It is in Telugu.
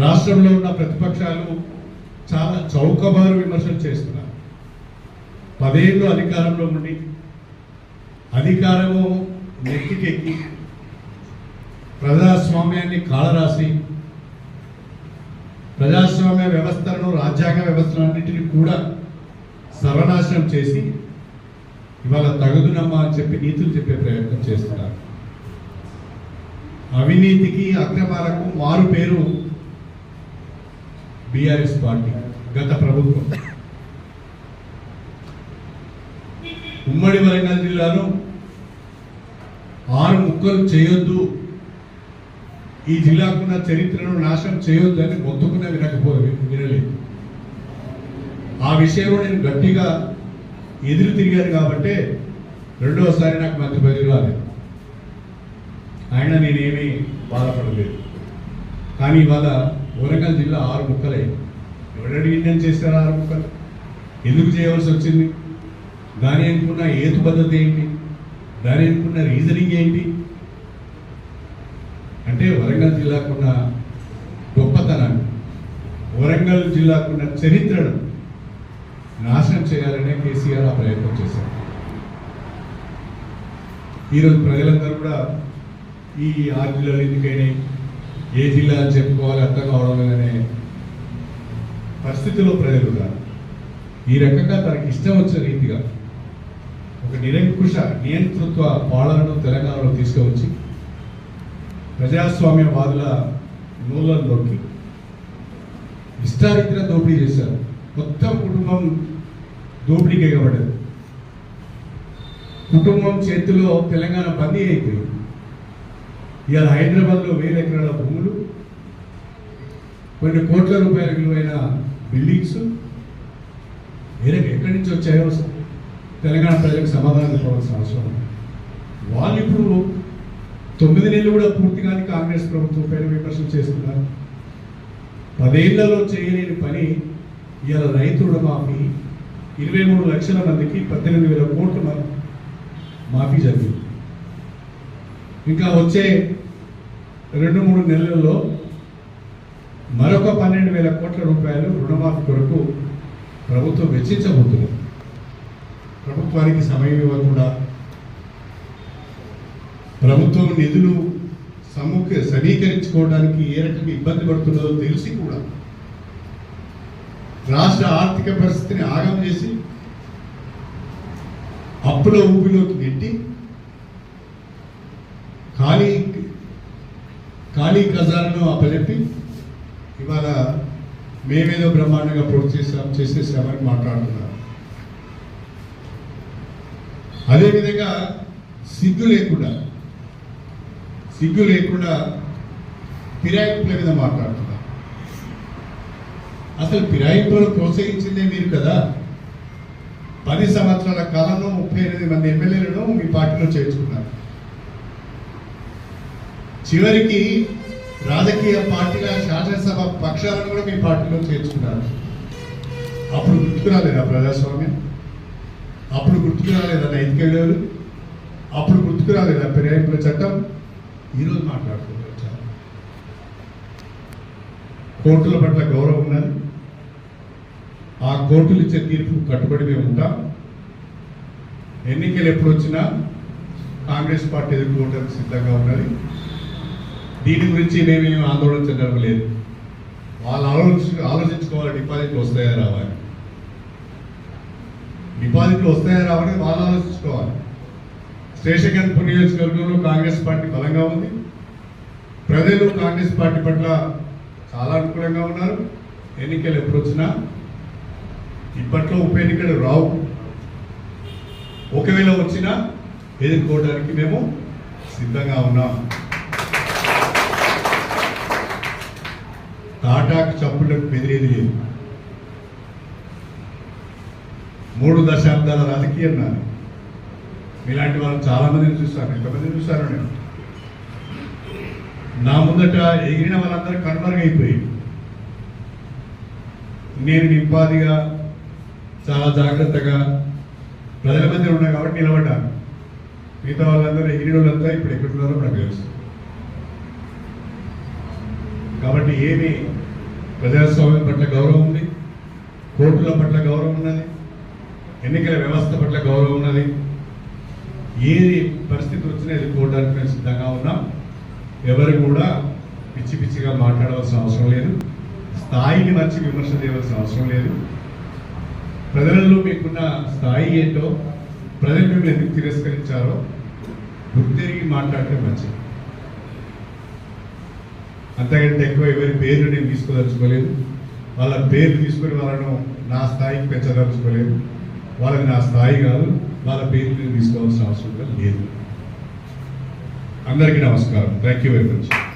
రాష్ట్రంలో ఉన్న ప్రతిపక్షాలు చాలా చౌకబారు విమర్శలు చేస్తున్నారు. పదేళ్ళు అధికారంలో ఉండి అధికారము నెత్తికెక్కి ప్రజాస్వామ్యాన్ని కాళరాసి ప్రజాస్వామ్య వ్యవస్థలను రాజ్యాంగ వ్యవస్థలన్నింటినీ కూడా సర్వనాశనం చేసి ఇవాళ తగుదునమ్మా అని చెప్పి నీతులు చెప్పే ప్రయత్నం చేస్తున్నారు. అవినీతికి అక్రమాలకు మారు పేరు బీఆర్ఎస్ పార్టీ గత ప్రభుత్వం. ఉమ్మడి వరంగల్ జిల్లాలో ఆరు ముక్కలు చేయొద్దు. ఈ జిల్లాకున్న చరిత్రను నాశనం చేయొద్దు అని మొత్తుకున్న వినకపో వినలేదు. ఆ విషయంలో నేను గట్టిగా ఎదురు తిరిగాను కాబట్టి రెండవసారి నాకు మంచి పదవి రాలేదు ఆయన నేనేమీ బాధపడలేదు. కానీ ఇవాళ వరంగల్ జిల్లా ఆరు ముక్కలైంది ఎవరు అడిగిందని చేశారు ఆరు ముక్కలు? ఎందుకు చేయవలసి వచ్చింది? దాని అనుకున్న ఏతు పద్ధతి ఏంటి? దాని అనుకున్న రీజనింగ్ ఏంటి? అంటే వరంగల్ జిల్లాకున్న గొప్పతనాన్ని వరంగల్ జిల్లాకున్న చరిత్రను నాశనం చేయాలనే కేసీఆర్ ఆ ప్రయత్నం చేశారు. ఈరోజు ప్రజలందరూ కూడా ఈ ఆరు జిల్లాలు ఎందుకైనా ఏ జిల్లా అని చెప్పుకోవాలి అర్థం కావడం లేదనే పరిస్థితిలో ప్రజలు ఉన్నారు. ఈ రకంగా తనకి ఇష్టం వచ్చిన రీతిగా ఒక నిరంకుశ నియంతృత్వ పాలనను తెలంగాణలో తీసుకువచ్చి ప్రజాస్వామ్యవాదుల నూలల్లోకి ఇష్టారీతిన దోపిడీ చేశారు. మొత్తం కుటుంబం దోపిడీకి ఎగబడ్డది. కుటుంబం చేతిలో తెలంగాణ బందీ అయిపోయింది. ఇవాళ హైదరాబాద్లో వేల ఎకరాల కొన్ని కోట్ల రూపాయల విలువైన బిల్డింగ్స్ వేరే ఎక్కడి నుంచి వచ్చాయో తెలంగాణ ప్రజలకు సమాధానం చెప్పవలసిన అవసరం వాళ్ళు ఇప్పుడు తొమ్మిది నెలలు కూడా పూర్తిగానే కాంగ్రెస్ ప్రభుత్వం పైన విమర్శలు చేస్తున్నారు. పదేళ్ళలో చేయలేని పని ఇవాళ రైతు రుణమాఫీ. ఇరవై మూడు లక్షల మందికి పద్దెనిమిది వేల కోట్ల మా- మాఫీ జరిగింది. ఇంకా వచ్చే రెండు మూడు నెలల్లో మరొక పన్నెండు వేల కోట్ల రూపాయలు రుణమాఫీ కొరకు ప్రభుత్వం వెచ్చించబోతుంది ప్రభుత్వానికి సమయం ఇవ్వకుండా ప్రభుత్వం నిధులు సముఖ సమీకరించుకోవడానికి ఏ రకంగా ఇబ్బంది పడుతుందో తెలిసి కూడా రాష్ట్ర ఆర్థిక పరిస్థితిని ఆగం చేసి అప్పుల ఊపిలోకి నెట్టి ఖాళీ ఖాళీ ఖజానాను అప్పచెప్పి ఇవాళ మేమేదో బ్రహ్మాండంగా ప్రొడ్యూస్ చేసాం చేసేసామని మాట్లాడుతున్నారు. అదేవిధంగా సిగ్గు లేకుండా సిగ్గు లేకుండా ఫిరాయింపుల మీద మాట్లాడుతున్నారు. అసలు ఫిరాయింపులను ప్రోత్సహించిందే మీరు కదా? పది సంవత్సరాల కాలంలో ముప్పై ఎనిమిది మంది ఎమ్మెల్యేలను మీ పార్టీలో చేర్చుకున్నారు. చివరికి రాజకీయ పార్టీల శాసనసభ పక్షాలను కూడా మీ పార్టీలో చేర్చుకున్నారు. అప్పుడు గుర్తుకు రాలేదా ప్రజాస్వామ్యం? అప్పుడు గుర్తుకు రాలేదా నైతిక విలువలు? అప్పుడు గుర్తుకు రాలేదా ఫిరాయింపుల చట్టం? ఈరోజు మాట్లాడుకుంటూ కోర్టుల పట్ల గౌరవం ఉన్నది. ఆ కోర్టులు ఇచ్చే తీర్పు కట్టుబడి మేము ఉంటాం. ఎన్నికలు ఎప్పుడు వచ్చినా కాంగ్రెస్ పార్టీ ఎదుర్కోవడానికి సిద్ధంగా ఉన్నది. దీని గురించి మేమేమి ఆందోళన చెందడం లేదు. వాళ్ళు ఆలోచించు ఆలోచించుకోవాలి డిపాజిట్లు వస్తాయా రావాలి డిపాజిట్లు వస్తాయా రావాలి వాళ్ళు ఆలోచించుకోవాలి. శేషగన్పూర్ నియోజకవర్గంలో కాంగ్రెస్ పార్టీ బలంగా ఉంది. ప్రజలు కాంగ్రెస్ పార్టీ పట్ల చాలా అనుకూలంగా ఉన్నారు. ఎన్నికలు ఎప్పుడు వచ్చినా ఇప్పట్లో ఉప ఎన్నికలు రావు. ఒకవేళ వచ్చినా ఎదుర్కోవడానికి మేము సిద్ధంగా ఉన్నాం. టాటాకు చప్పులకు బెదిరేది లేదు. మూడు దశాబ్దాల రాజకీయం నాది. ఇలాంటి వాళ్ళు చాలామందిని చూస్తాను ఎంతమందిని చూస్తాను నేను. నా ముందట ఎగిరిన వాళ్ళందరూ కనుమరుగైపోయి. నేను నింపాదిగా చాలా జాగ్రత్తగా ప్రజల మధ్య ఉన్నా కాబట్టి నిలబడ్డాను. మిగతా వాళ్ళందరూ ఎగిరిన వాళ్ళంతా ఇప్పుడు ఎక్కడున్నారో నాకు తెలుస్తుంది కాబట్టి ఏమి ప్రజాస్వామ్యం పట్ల గౌరవం ఉంది కోర్టుల పట్ల గౌరవం ఉన్నది ఎన్నికల వ్యవస్థ పట్ల గౌరవం ఉన్నది. ఏది పరిస్థితి వచ్చినా ఎదుర్కోవడానికి మేము సిద్ధంగా ఉన్నాం. ఎవరు కూడా పిచ్చి పిచ్చిగా మాట్లాడవలసిన అవసరం లేదు. స్థాయిని మర్చి విమర్శ చేయవలసిన అవసరం లేదు. ప్రజలలో మీకున్న స్థాయి ఏంటో ప్రజలు మిమ్మల్ని ఎందుకు తిరస్కరించారో గుర్తిరిగి మాట్లాడటం మంచిది. అంతకంటే ఎక్కువ ఎవరి పేరు నేను తీసుకోదలుచుకోలేదు. వాళ్ళ పేరు తీసుకుని వాళ్ళను నా స్థాయికి పెంచదలుచుకోలేదు. వాళ్ళకి నా స్థాయి కాదు వాళ్ళ పేరు నేను తీసుకోవాల్సిన అవసరం లేదు. అందరికీ నమస్కారం. Thank you very much